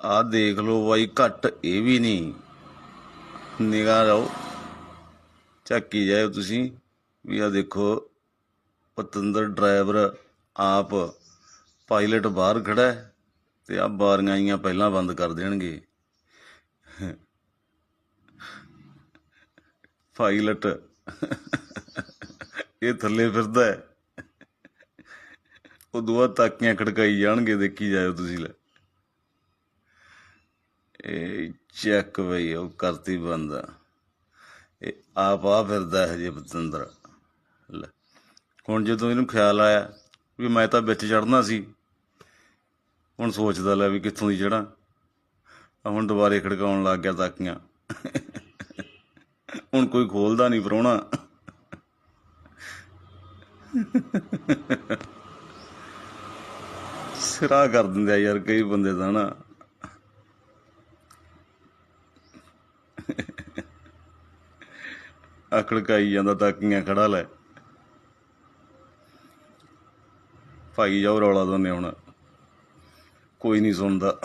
ਆਹ ਦੇਖ ਲਓ ਬਾਈ, ਘੱਟ ਇਹ ਵੀ ਨਹੀਂ। ਨਿਗਾਹ ਰਹੋ ਝਾਕੀ ਜਾਇਓ ਤੁਸੀਂ। ਵੀ ਆ ਦੇਖੋ, ਪਤੰਦਰ ਡਰਾਈਵਰ ਆਪ ਪਾਇਲਟ ਬਾਹਰ ਖੜਾ ਹੈ ਤੇ ਆ ਬਾਰੀਆਂ ਆਈਆਂ ਪਹਿਲਾਂ ਬੰਦ ਕਰ ਦੇਣਗੇ। ਪਾਇਲਟ, ਇਹ ਥੱਲੇ ਫਿਰਦਾ ਹੈ। ਉਹ ਦੁਆ ਤਾਕੀਆਂ ਖੜਕਾਈ ਜਾਣਗੇ, ਦੇਖੀ ਜਾਇਓ ਤੁਸੀਂ ਲੈ। ਇਹ ਚੈੱਕ ਬਈ, ਉਹ ਕਰਤੀ ਬੰਦਾ। ਇਹ ਆਪ ਆ ਫਿਰਦਾ ਹੈ ਜੇ ਪਤੰਦਰ। ਹੁਣ ਜਦੋਂ ਇਹਨੂੰ ਖਿਆਲ ਆਇਆ ਵੀ ਮੈਂ ਤਾਂ ਵਿੱਚ ਚੜਨਾ ਸੀ, ਹੁਣ ਸੋਚਦਾ ਲੈ ਵੀ ਕਿੱਥੋਂ ਦੀ ਚੜਾਂ ਹੁਣ ਦੁਬਾਰੇ ਖੜਕਾਉਣ ਲੱਗ ਗਿਆ ਤਾਕੀਆਂ। ਹੁਣ ਕੋਈ ਖੋਲਦਾ ਨਹੀਂ ਪਰੋਣਾ ਸਿਰਾ ਕਰ ਦਿੰਦੇ ਆ ਯਾਰ, ਕਈ ਬੰਦੇ ਤਾਂ ਨਾ। ਆਕੜਕਾਈ ਜਾਂਦਾ ਤਾਕੀਆਂ ਖੜਾ ਲੈ ਭਾਈ ਜਾਓ ਰੌਲਾ ਦੋਨੇ ਹੁਣ ਕੋਈ ਨਹੀਂ ਸੁਣਦਾ